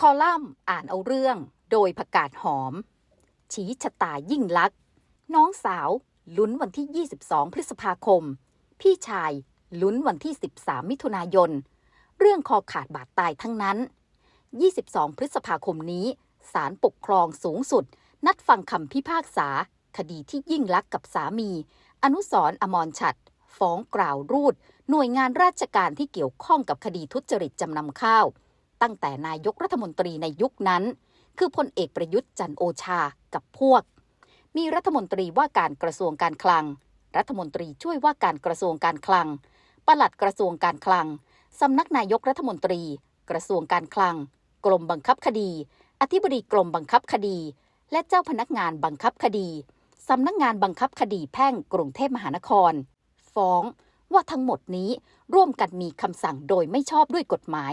คอลัมน์อ่านเอาเรื่อง โดยประกาศหอม ชี้ชะตายิ่งลักษณ์น้องสาวลุ้นวันที่ 22 พฤษภาคม พี่ชายลุ้นวันที่ 13 มิถุนายน เรื่องคอขาดบาดตายทั้งนั้น 22 พฤษภาคมนี้ศาลปกครองสูงสุด นัดฟังคำพิพากษา คดีที่ยิ่งลักษณ์กับสามี อนุสรอมรฉัตรฟ้องกล่าวรูด หน่วยงานราชการที่เกี่ยวข้องกับคดีทุจริตจำนำข้าว ตั้งแต่นายกรัฐมนตรีในยุคนั้น คือพลเอกประยุทธ์จันโอชากับพวก มีรัฐมนตรีว่าการกระทรวงการคลัง รัฐมนตรีช่วยว่าการกระทรวงการคลัง ปลัดกระทรวงการคลัง สำนักนายกรัฐมนตรี กระทรวงการคลัง กรมบังคับคดี อธิบดีกรมบังคับคดี และเจ้าพนักงานบังคับคดี สำนักงานบังคับคดีแพ่งกรุงเทพมหานคร ฟ้องว่าทั้งหมดนี้ร่วมกันมีคำสั่งโดยไม่ชอบด้วยกฎหมาย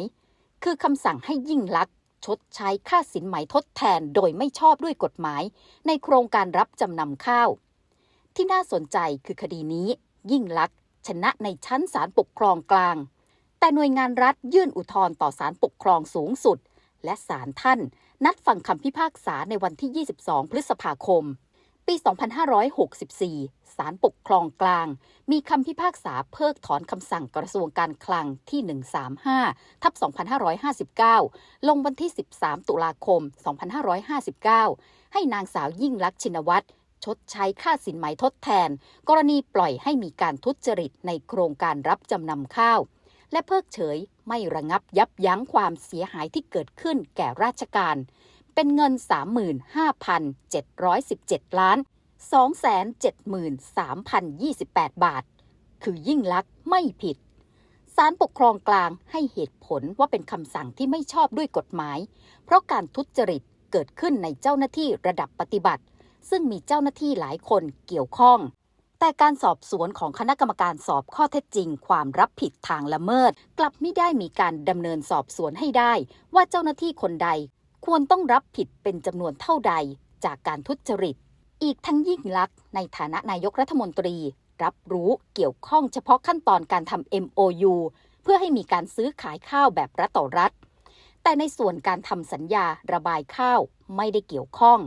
คือคำสั่งให้ยิ่งลักษณ์ชดใช้ค่าสินไหมทดแทนโดยไม่ชอบด้วยกฎหมาย ในโครงการรับจำนำข้าว ที่น่าสนใจคือคดีนี้ ยิ่งลักษณ์ชนะในชั้นศาลปกครองกลาง แต่หน่วยงานรัฐยื่นอุทธรณ์ต่อศาลปกครองสูงสุด และศาลท่าน นัดฟังคำพิพากษาในวันที่ 22 พฤษภาคม 2564 ศาลปกครองกลาง มีคำพิพากษาเพิกถอนคำสั่งกระทรวงการคลังที่ 135 ทับ 2559 ลงวันที่ 13 ตุลาคม 2559 ให้นางสาวยิ่งลักษณ์ชินวัตรชดใช้ค่าสินไหมทดแทน กรณีปล่อยให้มีการทุจริตในโครงการรับจำนำข้าว และเพิกเฉยไม่ระงับยับยั้งความเสียหายที่เกิดขึ้นแก่ราชการ เป็นเงิน 35,717 ล้าน 273,028 บาท คือยิ่งลักษณ์ไม่ผิดศาลปกครองกลางให้เหตุผลว่าเป็นคำสั่งที่ไม่ชอบด้วยกฎหมาย เพราะการทุจริตเกิดขึ้นในเจ้าหน้าที่ระดับปฏิบัติ ซึ่งมีเจ้าหน้าที่หลายคนเกี่ยวข้อง แต่การสอบสวนของคณะกรรมการสอบข้อเท็จจริง ความรับผิดทางละเมิด กลับไม่ได้มีการดำเนินสอบสวนให้ได้ ว่าเจ้าหน้าที่คนใด ควรต้องรับผิดเป็นจำนวนเท่าใดจากการทุจริต อีกทั้งยิ่งลักษณ์ในฐานะนายกรัฐมนตรี รับรู้เกี่ยวข้องเฉพาะขั้นตอนการทำ MOU เพื่อให้มีการซื้อขายข้าวแบบรัฐต่อรัฐ แต่ในส่วนการทำสัญญาระบายข้าวไม่ได้เกี่ยวข้อง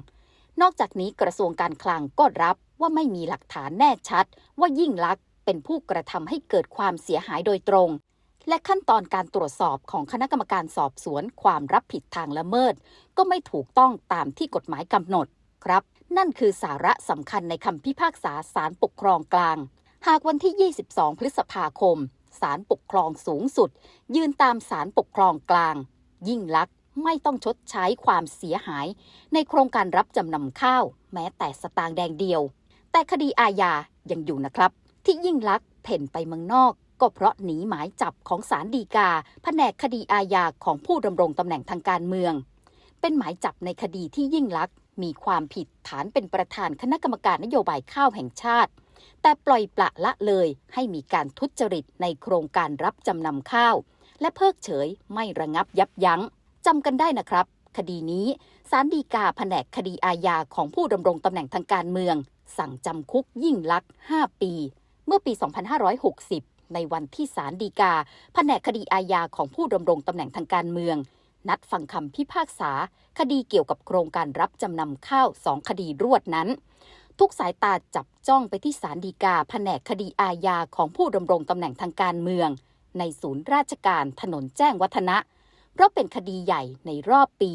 นอกจากนี้กระทรวงการคลังก็รับว่าไม่มีหลักฐานแน่ชัด ว่ายิ่งลักษณ์เป็นผู้กระทำให้เกิดความเสียหายโดยตรง และขั้นตอนการตรวจสอบของคณะกรรมการสอบสวนความรับผิดทางละเมิด ก็ไม่ถูกต้องตามที่กฎหมายกำหนดครับ นั่นคือสาระสำคัญในคำพิพากษาศาลปกครองกลาง หากวันที่ 22 พฤษภาคมศาลปกครองสูงสุด ยืนตามศาลปกครองกลาง ยิ่งลักษณ์ไม่ต้องชดใช้ความเสียหาย ในโครงการรับจำนำข้าว แม้แต่สตางค์แดงเดียว แต่คดีอาญายังอยู่นะครับ ที่ยิ่งลักษณ์เพ่นไปเมืองนอก ก็เพราะหนีหมายจับของศาลฎีกาแผนกคดีอาญาของผู้ดำรงตำแหน่งทางการเมือง เป็นหมายจับในคดีที่ยิ่งลักษณ์มีความผิดฐานเป็นประธานคณะกรรมการนโยบายข้าวแห่งชาติ แต่ปล่อยปละละเลยให้มีการทุจริตในโครงการรับจำนำข้าว และเพิกเฉยไม่ระงับยับยั้งจำกันได้นะครับ คดีนี้ศาลฎีกาแผนกคดีอาญาของผู้ดำรงตำแหน่งทางการเมือง สั่งจำคุกยิ่งลักษณ์5ปี เมื่อปี 2560 ในวันที่ศาลฎีกา แผนกคดีอาญาของผู้ดำรงตำแหน่งทางการเมือง นัดฟังคำพิพากษา คดีเกี่ยวกับโครงการรับจำนำข้าวสองคดีรวดนั้น ทุกสายตาจับจ้องไปที่ศาลฎีกา แผนกคดีอาญาของผู้ดำรงตำแหน่งทางการเมือง ในศูนย์ราชการถนนแจ้งวัฒนะ เพราะเป็นคดีใหญ่ในรอบปี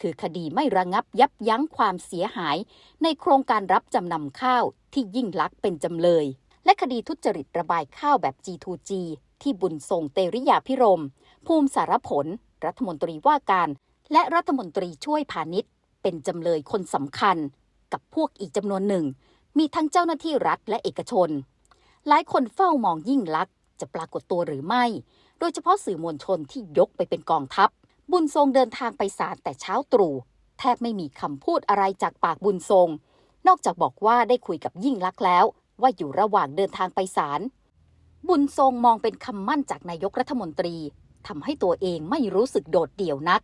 คือคดีไม่ระงับยับยั้งความเสียหาย ในโครงการรับจำนำข้าวที่ยิ่งลักษณ์เป็นจำเลย และคดีทุจริตระบายข้าวแบบ G2G ที่บุญทรงเตริยาพิรม ภูมิสารผล รัฐมนตรีว่าการ และรัฐมนตรีช่วยพาณิชย์ เป็นจำเลยคนสำคัญ กับพวกอีกจำนวนหนึ่ง มีทั้งเจ้าหน้าที่รัฐและเอกชน หลายคนเฝ้ามองยิ่งลักษณ์จะปรากฏตัวหรือไม่ โดยเฉพาะสื่อมวลชนที่ยกไปเป็นกองทัพ บุญทรงเดินทางไปศาลแต่เช้าตรู่แทบไม่มีคำพูดอะไรจากปากบุญทรง นอกจากบอกว่าได้คุยกับยิ่งลักษณ์แล้ว ว่าอยู่ระหว่างเดินทางไปศาลบุญทรงมองเป็นคำมั่นจากนายกรัฐมนตรีทำให้ตัวเองไม่รู้สึกโดดเดี่ยวนัก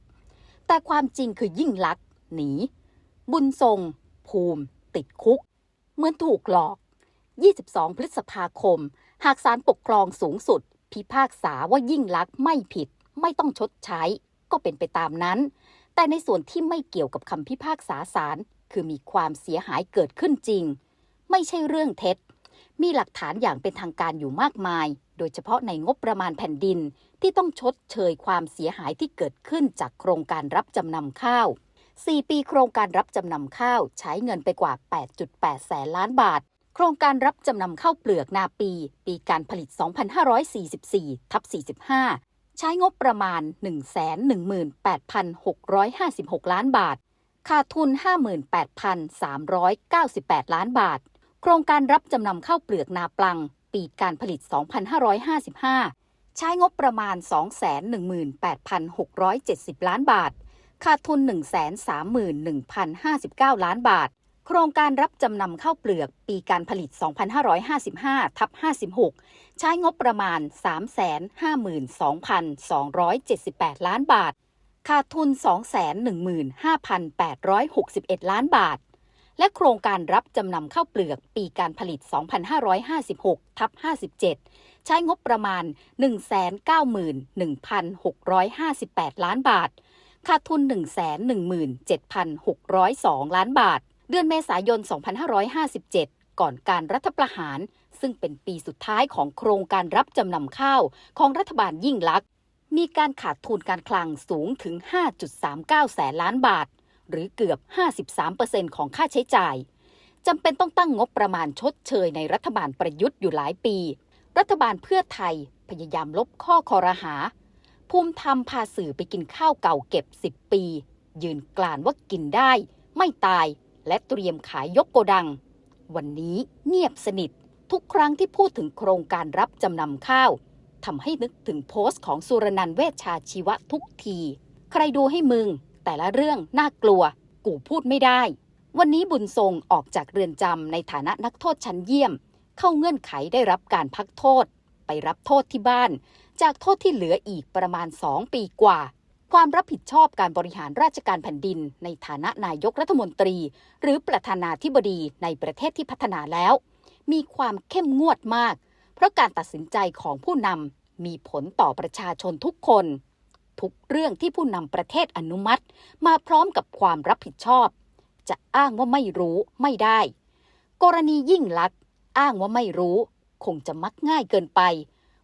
แต่ความจริงคือยิ่งลักษณ์หนี บุญทรง ภูมิ ติดคุก เหมือนถูกหลอก 22 พฤษภาคม หากศาลปกครองสูงสุด พิพากษาว่ายิ่งลักษณ์ไม่ผิด ไม่ต้องชดใช้กก็เป็นไปตามนั้น แต่ในส่วนที่ไม่เกี่ยวกับคำพิพากษาศาลคือมีความเสียหายเกิดขึ้นจริง ไม่ใช่เรื่องเท็จ มีหลักฐานอย่างเป็นทางการอยู่มากมาย โดยเฉพาะในงบประมาณแผ่นดินที่ต้องชดเชยความเสียหายที่เกิดขึ้นจากโครงการรับจำนำข้าว 4 ปีโครงการรับจำนำข้าวใช้เงินไปกว่า 8.8 แสนล้านบาท โครงการรับจำนำข้าวเปลือกนาปี ปีการผลิต 2544ทับ45 ใช้งบประมาณ 118,656 ล้านบาทขาดทุน 58,398 ล้านบาท โครงการรับจำนำข้าวเปลือกนาปลัง ปีการผลิต 2555 ใช้งบประมาณ 218,670 ล้านบาท ขาดทุน 131,059 ล้านบาท โครงการรับจำนำข้าวเปลือก ปีการผลิต 2555ทับ56 ใช้งบประมาณ 352,278 ล้านบาท ขาดทุน 215,861 ล้านบาท และโครงการรับจำนำข้าวเปลือกปีการผลิต 2556 ทับ 57 ใช้งบประมาณ 191,658 ล้านบาท ขาดทุน 117,602 ล้านบาท เดือนเมษายน 2557 ก่อนการรัฐประหาร ซึ่งเป็นปีสุดท้ายของโครงการรับจำนำข้าวของรัฐบาลยิ่งลักษณ์มีการขาดทุนการคลังสูงถึง 5.39 แสนล้านบาท หรือเกือบ 53%ของค่าใช้จ่ายจำเป็นต้องตั้งงบประมาณชดเชยในรัฐบาลประยุทธ์อยู่หลายปี รัฐบาลเพื่อไทยพยายามลบข้อคอรหา ภูมิธรรมพาสื่อไปกินข้าวเก่าเก็บ 10 ปี ยืนกลานว่ากินได้ ไม่ตาย และเตรียมขายยกโกดัง วันนี้เงียบสนิท ทุกครั้งที่พูดถึงโครงการรับจำนำข้าวทำให้นึกถึงโพสต์ของสุรนันท์เวชชาชีวะทุกที ใครดูให้มึง แต่ละเรื่องน่ากลัว กูพูดไม่ได้ วันนี้บุญทรงออกจากเรือนจำในฐานะนักโทษชั้นเยี่ยม เข้าเงื่อนไขได้รับการพักโทษ ไปรับโทษที่บ้าน จากโทษที่เหลืออีกประมาณ2ปีกว่า ความรับผิดชอบการบริหารราชการแผ่นดิน ในฐานะนายกรัฐมนตรี หรือประธานาธิบดีในประเทศที่พัฒนาแล้ว มีความเข้มงวดมาก เพราะการตัดสินใจของผู้นำมีผลต่อประชาชนทุกคน ทุกเรื่องที่ผู้นำประเทศอนุมัติ มาพร้อมกับความรับผิดชอบ จะอ้างว่าไม่รู้ไม่ได้ กรณียิ่งลักษณ์อ้างว่าไม่รู้ คงจะมักง่ายเกินไป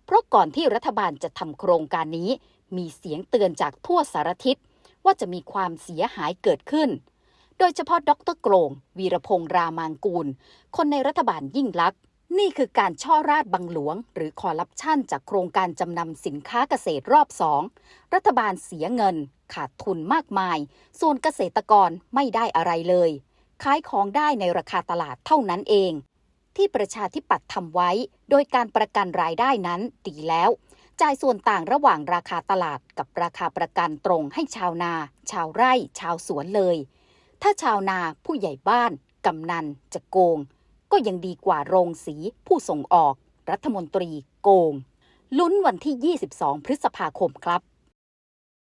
เพราะก่อนที่รัฐบาลจะทำโครงการนี้ มีเสียงเตือนจากทั่วสารทิศว่าจะมีความเสียหายเกิดขึ้น โดยเฉพาะดรโกรงวีรพงษ์รามางกูล คนในรัฐบาลยิ่งลักษณ์ นี่คือการช่อราดบังหลวง หรือคอร์รัปชันจากโครงการจำนำสินค้าเกษตรรอบสอง รัฐบาลเสียเงิน ขาดทุนมากมาย ส่วนเกษตรกรไม่ได้อะไรเลย ขายของได้ในราคาตลาดเท่านั้นเอง ที่ประชาธิปัตย์ทำไว้ โดยการประกันรายได้นั้นดีแล้ว จ่ายส่วนต่างระหว่างราคาตลาดกับราคาประกันตรงให้ชาวนา ชาวไร่ ชาวสวนเลย ถ้าชาวนาผู้ใหญ่บ้านกำนันจะโกง ก็ยังดีกว่าโรงสีผู้ส่งออก รัฐมนตรีโกง ลุ้นวันที่ 22 พฤษภาคมครับ